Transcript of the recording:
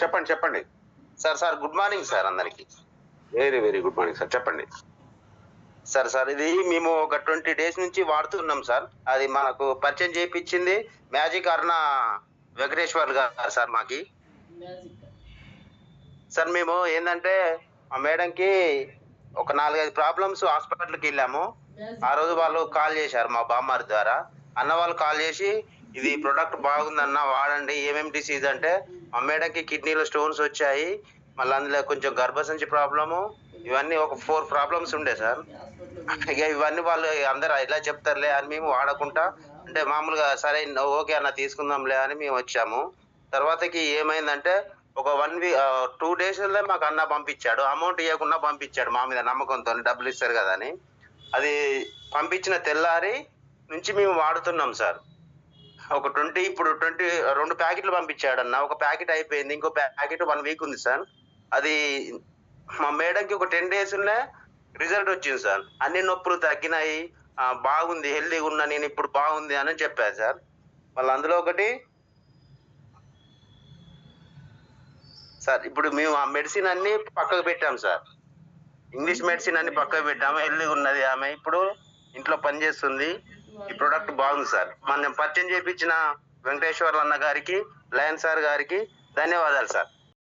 చెప్పండి చెప్పండి. Sir sir good morning sir అందరికి. Very very good morning sir చెప్పండి. సార్ సార్ ఇది మేము ఒక ట్వంటీ డేస్ నుంచి వాడుతున్నాం సార్. అది మనకు పరిచయం చేయించింది మ్యాజిక్ అర్ణ వెంకటేశ్వర్ గారు సార్ మాకి. సార్ మేము ఏంటంటే ఆ మేడంకి ఒక నాలుగైదు ప్రాబ్లమ్స్ హాస్పిటల్కి వెళ్ళాము. ఆ రోజు వాళ్ళు కాల్ చేశారు మా బామ్మారి ద్వారా. అన్న వాళ్ళు కాల్ చేసి ఇది ప్రొడక్ట్ బాగుందన్న వాడండి. ఏమేమి డిసీజ్ అంటే మా మేడంకి కిడ్నీలో స్టోన్స్ వచ్చాయి. మళ్ళీ అందులో కొంచెం గర్భసంచి ప్రాబ్లము ఇవన్నీ ఒక ఫోర్ ప్రాబ్లమ్స్ ఉండే సార్. ఇక ఇవన్నీ వాళ్ళు అందరు ఇలా చెప్తారులే అని మేము వాడకుండా అంటే మామూలుగా సరే ఓకే అన్న తీసుకుందాంలే అని మేము వచ్చాము. తర్వాతకి ఏమైందంటే ఒక వన్ వీక్ టూ డేస్లో మాకు అన్న పంపించాడు. అమౌంట్ ఇవ్వకుండా పంపించాడు మా మీద నమ్మకంతో డబ్బులు ఇస్తారు కదా అని. అది పంపించిన తెల్లారి నుంచి మేము వాడుతున్నాం సార్. ఒక ట్వంటీ ఇప్పుడు ట్వంటీ రెండు ప్యాకెట్లు పంపించాడు అన్న ఒక ప్యాకెట్ అయిపోయింది ఇంకో ప్యాకెట్ వన్ వీక్ ఉంది సార్. అది మా మేడంకి ఒక టెన్ డేస్లోనే రిజల్ట్ వచ్చింది సార్. అన్ని నొప్పులు తగ్గినాయి బాగుంది హెల్దీగా ఉన్నా నేను ఇప్పుడు బాగుంది అని చెప్పారు సార్. మళ్ళీ అందులో ఒకటి సార్ ఇప్పుడు మేము ఆ మెడిసిన్ అన్ని పక్కకు పెట్టాం సార్. ఇంగ్లీష్ మెడిసిన్ అన్ని పక్కకు పెట్టాము హెల్దీగా ఉన్నది ఆమె. ఇప్పుడు ఇంట్లో పనిచేస్తుంది ఈ ప్రోడక్ట్ బాగుంది సార్. మనం పరిచయం చేయించిన వెంకటేశ్వర్ అన్న గారికి లయన్ సార్ గారికి ధన్యవాదాలు సార్.